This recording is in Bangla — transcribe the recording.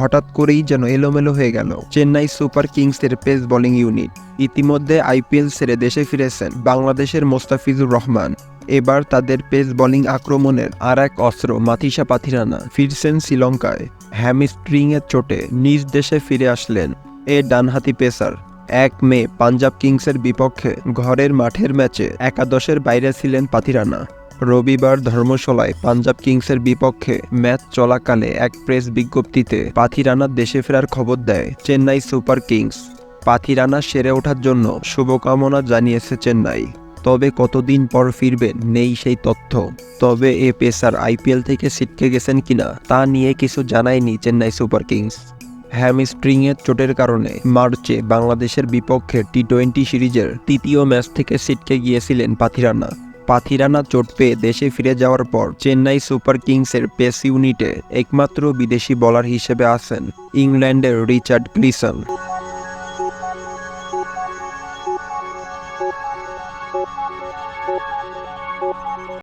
হঠাৎ করেই যেন এলোমেলো হয়ে গেল। চেন্নাই সুপার কিংসের পেস বোলিং ইউনিট। ইতিমধ্যে আইপিএল ছেড়ে দেশে ফিরেছেন বাংলাদেশের মোস্তাফিজুর রহমান। এবার তাদের পেস বোলিং আক্রমণের আর এক অস্ত্র মাথিসা পাথিরানা ফিরছেন শ্রীলঙ্কায়। হ্যামস্ট্রিংয়ের চোটে নিজ দেশে ফিরে আসলেন এ ডানহাতি পেসার। এক মে পাঞ্জাব কিংসের বিপক্ষে ঘরের মাঠের ম্যাচে একাদশের বাইরে ছিলেন পাথিরানা। রবিবার ধর্মশালায় পাঞ্জাব কিংসের বিপক্ষে ম্যাচ চলাকালে এক প্রেস বিজ্ঞপ্তিতে পাথিরানার দেশে ফেরার খবর দেয় চেন্নাই সুপার কিংস। পাথিরানা সেরে ওঠার জন্য শুভকামনা জানিয়েছে চেন্নাই। তবে কতদিন পর ফিরবেন নেই সেই তথ্য। তবে এ পেসার আইপিএল থেকে ছিটকে গেছেন কিনা তা নিয়ে কিছু জানায়নি চেন্নাই সুপার কিংস। হ্যামস্ট্রিংয়ের চোটের কারণে মার্চে বাংলাদেশের বিপক্ষে টি টোয়েন্টি সিরিজের তৃতীয় ম্যাচ থেকে ছিটকে গিয়েছিলেন পাথিরানা। পাথিরানা চোট পেয়ে দেশে ফিরে যাওয়ার পর চেন্নাই সুপার কিংসের পেস ইউনিটে একমাত্র বিদেশি বলার হিসেবে আছেন ইংল্যান্ডের রিচার্ড ক্লিসন